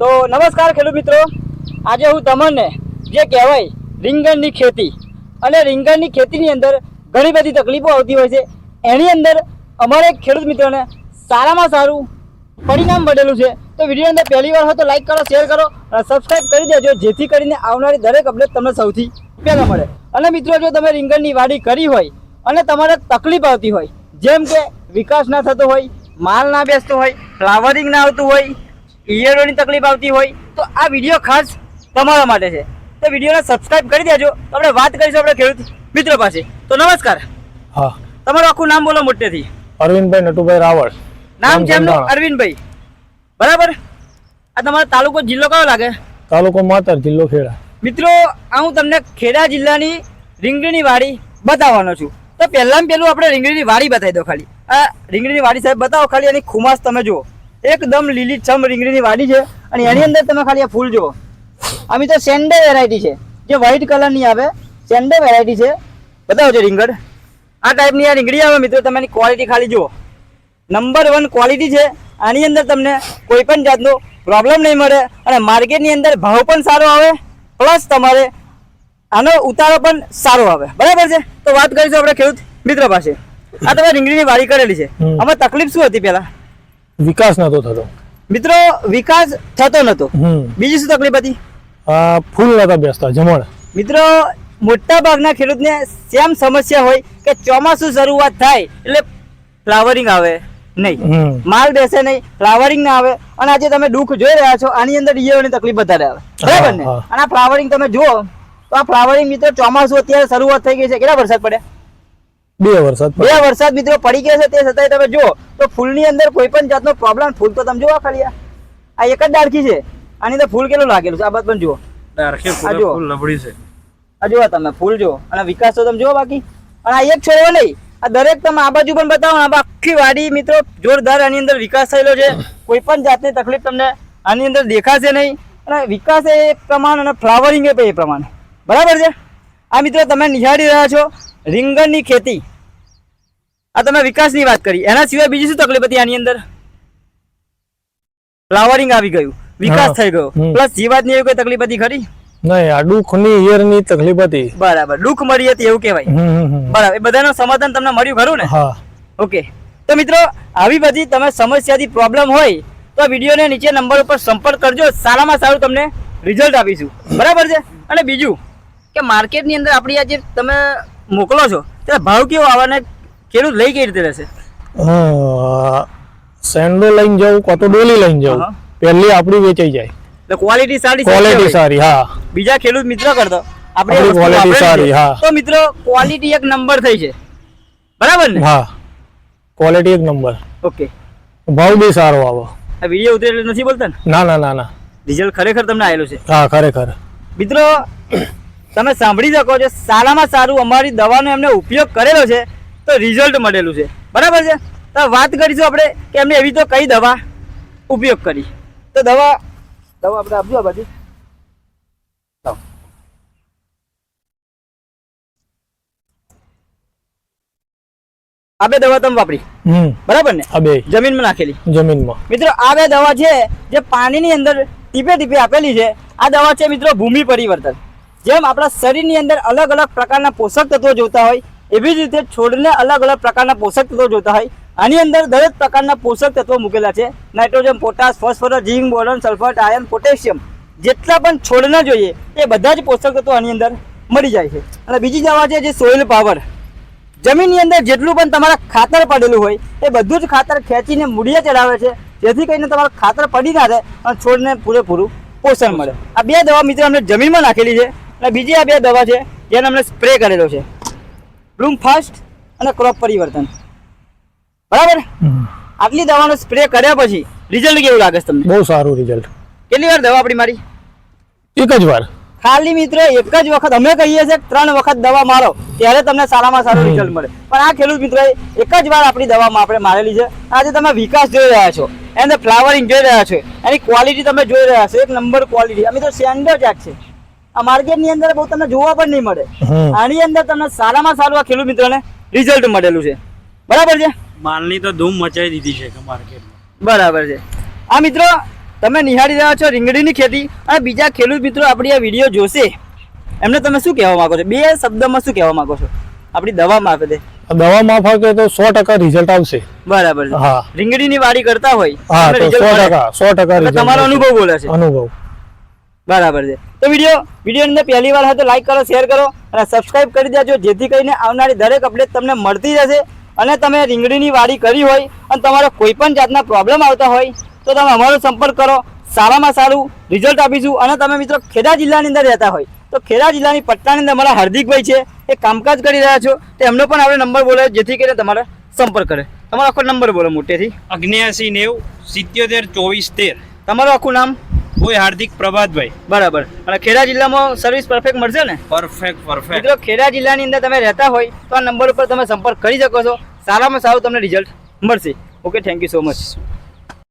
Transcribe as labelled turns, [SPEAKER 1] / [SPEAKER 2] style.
[SPEAKER 1] તો નમસ્કાર ખેડૂત મિત્રો. આજે હું તમને જે કહેવાય રીંગણની ખેતી અને રીંગણની ખેતીની અંદર ઘણી બધી તકલીફો આવતી હોય છે. એની અંદર અમારે ખેડૂત મિત્રોને સારામાં સારું પરિણામ મળેલું છે. તો વીડિયો અંદર પહેલી વાર હોય તો લાઈક કરો શેર કરો અને સબસ્ક્રાઈબ કરી દેજો, જેથી કરીને આવનારી દરેક અપડેટ તમને સૌથી પહેલાં મળે. અને મિત્રો, જો તમે રીંગણની વાડી કરી હોય અને તમારે તકલીફ આવતી હોય, જેમ કે વિકાસ ના થતો હોય, માલ ના બેસતો હોય ફ્લાવરિંગ ના આવતું હોય ઈયળોની તકલીફ આવતી હોય તો આ વીડિયો ખાસ તમારા માટે છે. તો વિડીયોને સબસ્ક્રાઇબ કરી દેજો. તો આપણે વાત કરીશું આપણે ખેડૂત મિત્રો પાસે. તો નમસ્કાર.
[SPEAKER 2] હા.
[SPEAKER 1] તમારું આખું નામ બોલો મોટેથી.
[SPEAKER 2] અરવિંદભાઈ નટુભાઈ રાવળ.
[SPEAKER 1] નામ
[SPEAKER 2] જેમનું
[SPEAKER 1] અરવિંદભાઈ. બરાબર? આ તમારો તાલુકો જિલ્લો કયો લાગે?
[SPEAKER 2] તાલુકો માતર જિલ્લો ખેડા.
[SPEAKER 1] મિત્રો આ હું તમને ખેડા જિલ્લાની રીંગણીની વાડી બતાવવાનો છું. તો પહેલાં પહેલું આપણે રીંગણીની વાડી બતાવી દો ખાલી. આ રીંગણીની વાડી સાહેબ બતાવો ખાલી એની ખુમાસ તમે જુઓ. એકદમ લીલીછમ રીંગણીની વાડી છે અને એની અંદર તમે ખાલી આ ફૂલ જુઓ. આ મિત્રો સેન્ડે વેરાયટી છે. જે વ્હાઈટ કલરની આવે સેન્ડે વેરાયટી છે. બતાવો છે રીંગણ. આ ટાઈપની આ રીંગણી આવે મિત્રો તમે એની ક્વોલિટી ખાલી જુઓ. નંબર વન ક્વોલિટી છે. આની અંદર તમને કોઈ પણ જાતનો પ્રોબ્લેમ નહીં મળે અને માર્કેટની અંદર ભાવ પણ સારો આવે પ્લસ તમારે આનો ઉતારો પણ સારો આવે. બરાબર છે? તો વાત કરીશું આપણે ખેડૂત મિત્ર પાસે. આ તમે રીંગણીની વાડી કરેલી છે. આમાં તકલીફ શું હતી પહેલા?
[SPEAKER 2] વિકાસ નતો થતો.
[SPEAKER 1] મિત્રો વિકાસ થતો નતો બીજી શું તકલીફ હતી?
[SPEAKER 2] ફૂલ નતા બેસતા જમણ.
[SPEAKER 1] મિત્રો મોટા ભાગના ખેડૂતને સેમ સમસ્યા હોય કે ચોમાસું શરૂઆત થાય એટલે ફ્લાવરિંગ આવે નહીં. માલ બેસે નહીં ફ્લાવરિંગ ના આવે. અને આજે તમે દુઃખ જોઈ રહ્યા છો આની અંદર ઈયળોની તકલીફ વધારે આવે. બરાબર ને? અને આ ફ્લાવરિંગ તમે જુઓ તો આ ફ્લાવરિંગ મિત્રો ચોમાસું અત્યારે શરૂઆત થઈ ગઈ છે. કેટલા વરસાદ પડે
[SPEAKER 2] બે વરસાદ
[SPEAKER 1] બે વરસાદ મિત્રો પડી ગયા છે તે છતાંય તમે જો તો ફૂલની અંદર કોઈ પણ જાતનો પ્રોબ્લેમ ફૂલ તો તમે જોવા ખાલી આ. આ એક જ ડાળખી છે. આની અંદર ફૂલ કેટલું લાગેલું છે? આ બાદ પણ જુઓ.
[SPEAKER 3] ડાર્કે ફૂલ લબડી છે.
[SPEAKER 1] આ જુઓ તમે ફૂલ જુઓ. અને વિકાસ તો તમે જુઓ બાકી. અને આ એક છોડવો નહીં. આ દરેક તમે આ બાજુ પણ બતાવો આ આખી વાડી મિત્રો જોરદાર આની અંદર વિકાસ થયેલો છે. કોઈ પણ જાતની તકલીફ તમને આની અંદર દેખાશે નહીં. અને વિકાસ એ પ્રમાણ અને ફ્લાવરિંગ એ એ પ્રમાણે. બરાબર છે? આ મિત્રો તમે નિહાળી રહ્યા છો રીંગણની ખેતી. આ તમે વિકાસની વાત કરી. એના સિવાય બીજી શું તકલીફ હતી આની અંદર? ફ્લાવરિંગ આવી ગયું. વિકાસ થઈ ગયો. પ્લસ જીવાતની એવી કોઈ તકલીફ હતી ખરી?
[SPEAKER 2] નહીં આ દુઃખની ઈયરની તકલીફ હતી.
[SPEAKER 1] બરાબર. દુઃખ મળી હતી એવું કહેવાય.
[SPEAKER 2] હમ.
[SPEAKER 1] બરાબર. એ બધાનું સમાધાન તમને મળ્યું ખરું ને?
[SPEAKER 2] હા.
[SPEAKER 1] ઓકે. તો મિત્રો આવી બધી તમે સમસ્યાથી પ્રોબ્લેમ હોય તો વિડીયોને નીચે નંબર ઉપર સંપર્ક કરજો. સારામાં સારું તમને રિઝલ્ટ આપીશું. બરાબર છે? અને બીજું કે માર્કેટની અંદર આપણી આ જે તમે મોકલો છો તે ભાવ કેવો આવવાને? ખેડૂત લઈ કઈ રીતે રહેશે?
[SPEAKER 2] સેન્ડો લઈને જાઉં કાં તો ડોલી લઈને જાઉં પહેલી આપણી વેચાઈ જાય.
[SPEAKER 1] એટલે ક્વોલિટી સારી
[SPEAKER 2] ક્વોલિટી સારી હા.
[SPEAKER 1] બીજા ખેડૂત મિત્ર કરતો. આપણે છે.
[SPEAKER 2] સારી, હા.
[SPEAKER 1] તો મિત્રો ક્વોલિટી એક નંબર થઈ છે. બરાબર ને?
[SPEAKER 2] હા. ક્વોલિટી એક નંબર
[SPEAKER 1] ઓકે
[SPEAKER 2] ભાવ બી સારો આવો.
[SPEAKER 1] આ વીડિયો ઉતરે એટલે નથી બોલતા ને?
[SPEAKER 2] ના ના ના ના.
[SPEAKER 1] ડીઝલ ખરેખર તમને આવેલું છે.
[SPEAKER 2] હા ખરેખર.
[SPEAKER 1] મિત્રો તમે સાંભળી શકો છો સારામાં સારું અમારી દવાનો એમને ઉપયોગ કરેલો છે. તો રિઝલ્ટ મળેલું છે. બરાબર છે? તો વાત કરીશું આપણે કે એમને એવી તો કઈ દવા ઉપયોગ કરી? તો દવા દવા આપણે આપજો આ બાજુ. આ બે દવા તમે વાપરી. બરાબર ને?
[SPEAKER 2] બે.
[SPEAKER 1] જમીનમાં નાખેલી.
[SPEAKER 2] જમીનમાં.
[SPEAKER 1] મિત્રો આ બે દવા છે જે પાણીની અંદર ટીપે ટીપે આપેલી છે. આ દવા છે મિત્રો ભૂમિ પરિવર્તન. જેમ આપણા શરીરની અંદર અલગ અલગ પ્રકારના પોષક તત્વો જોતા હોય એવી જ રીતે છોડને અલગ અલગ પ્રકારના પોષક તત્વો જોતા હોય. આની અંદર દરેક પ્રકારના પોષક તત્વો મૂકેલા છે. Nitrogen, potash, phosphorus, zinc, boron, sulphur iron potassium જેટલા પણ છોડના જોઈએ એ બધા જ પોષક તત્વો આની અંદર મળી જાય છે. અને બીજી દવા છે જે સોઇલ પાવર. જમીનની અંદર જેટલું પણ તમારા ખાતર પડેલું હોય એ બધું જ ખાતર ખેંચીને મૂળિયા ચડાવે છે. જેથી કરીને તમારું ખાતર પડી ના રહે અને છોડને પૂરેપૂરું પોષણ મળે. આ બે દવા મિત્રો અમને જમીનમાં નાખેલી છે અને બીજી આ બે દવા છે જેને અમને સ્પ્રે કરેલો છે. બ્લૂમ ફાસ્ટ અને ક્રોપ પરિવર્તન. બરાબર. આટલી દવાનો સ્પ્રે કર્યા પછી રિઝલ્ટ કેવું લાગે છે તમને?
[SPEAKER 2] બહુ સારું રિઝલ્ટ
[SPEAKER 1] કેટલી વાર દવા આપણી મારી?
[SPEAKER 2] એક જ વાર.
[SPEAKER 1] ખાલી મિત્ર એક જ વખત. અમે કહીએ છીએ ત્રણ વખત દવા મારો ત્યારે તમને સારામાં સારું રિઝલ્ટ મળે. પણ આ ખેડૂત મિત્ર એક જ વાર આપણી દવામાં આપણે મારેલી છે. આજે તમે વિકાસ જોઈ રહ્યા છો. એને ફ્લાવરિંગ જોઈ રહ્યા છો. એની ક્વોલિટી તમે જોઈ રહ્યા છો. એક નંબર ક્વોલિટી અમે તો સેન્ડર જ છે. આ માર્કેટની અંદર બહુ તમને જોવા પણ નહીં મળે. આની અંદર તમને સારામાં સારું આ ખેડૂત મિત્રોને રિઝલ્ટ મળેલું છે. બરાબર છે?
[SPEAKER 3] માલની તો ધૂમ મચાવી દીધી છે માર્કેટમાં.
[SPEAKER 1] બરાબર છે. આ મિત્રો તમે નિહાળી રહ્યા છો રીંગણીની ખેતી. અને બીજા ખેડૂત મિત્રો આપણી આ વીડિયો જોશે. એમને તમે શું કહેવા માંગો છો? બે શબ્દમાં શું કહેવા માંગો છો? આપણી દવા મારફતે.
[SPEAKER 2] આ દવા માફકે તો સો ટકા રિઝલ્ટ આવશે.
[SPEAKER 1] બરાબર છે.
[SPEAKER 2] હા.
[SPEAKER 1] રીંગણીની વાડી કરતા હોય
[SPEAKER 2] સો ટકા સો ટકા
[SPEAKER 1] તમારો અનુભવ બોલે છે.
[SPEAKER 2] અનુભવ.
[SPEAKER 1] બરાબર છે. તો વીડિયો વિડીયોની અંદર પહેલી વાર હોય તો લાઈક કરો શેર કરો અને સબસ્ક્રાઈબ કરી દેજો જેથી કરીને આવનારી દરેક અપડેટ તમને મળતી જશે અને તમે રીંગણીની વાડી કરી હોય અને તમારો કોઈ પણ જાતના પ્રોબ્લેમ આવતા હોય તો તમે અમારો સંપર્ક કરો. સારામાં સારું રિઝલ્ટ આપીશું અને તમે મિત્રો ખેડા જિલ્લાની અંદર રહેતા હોય તો ખેડા જિલ્લાની પટ્ટાની અંદર મારા હાર્દિકભાઈ છે એ કામકાજ કરી રહ્યા છો. તો એમનો પણ આપણે નંબર બોલે જેથી કરીને તમારે સંપર્ક કરે. તમારો આખો નંબર બોલો મોટેથી.
[SPEAKER 3] અગ્નેયાસી નેવ સિત્યોતેર ચોવીસ તેર.
[SPEAKER 1] તમારું આખું નામ?
[SPEAKER 3] કોઈ હાર્દિક પ્રભાતભાઈ.
[SPEAKER 1] બરાબર. અને ખેડા જિલ્લામાં સર્વિસ પરફેક્ટ મળશે ને?
[SPEAKER 3] પરફેક્ટ પરફેક્ટ
[SPEAKER 1] મિત્રો ખેડા જિલ્લાની અંદર તમે રહેતા હોય તો આ નંબર ઉપર તમે સંપર્ક કરી શકો છો. સારામાં સારું તમને રિઝલ્ટ મળશે. Okay thank you so much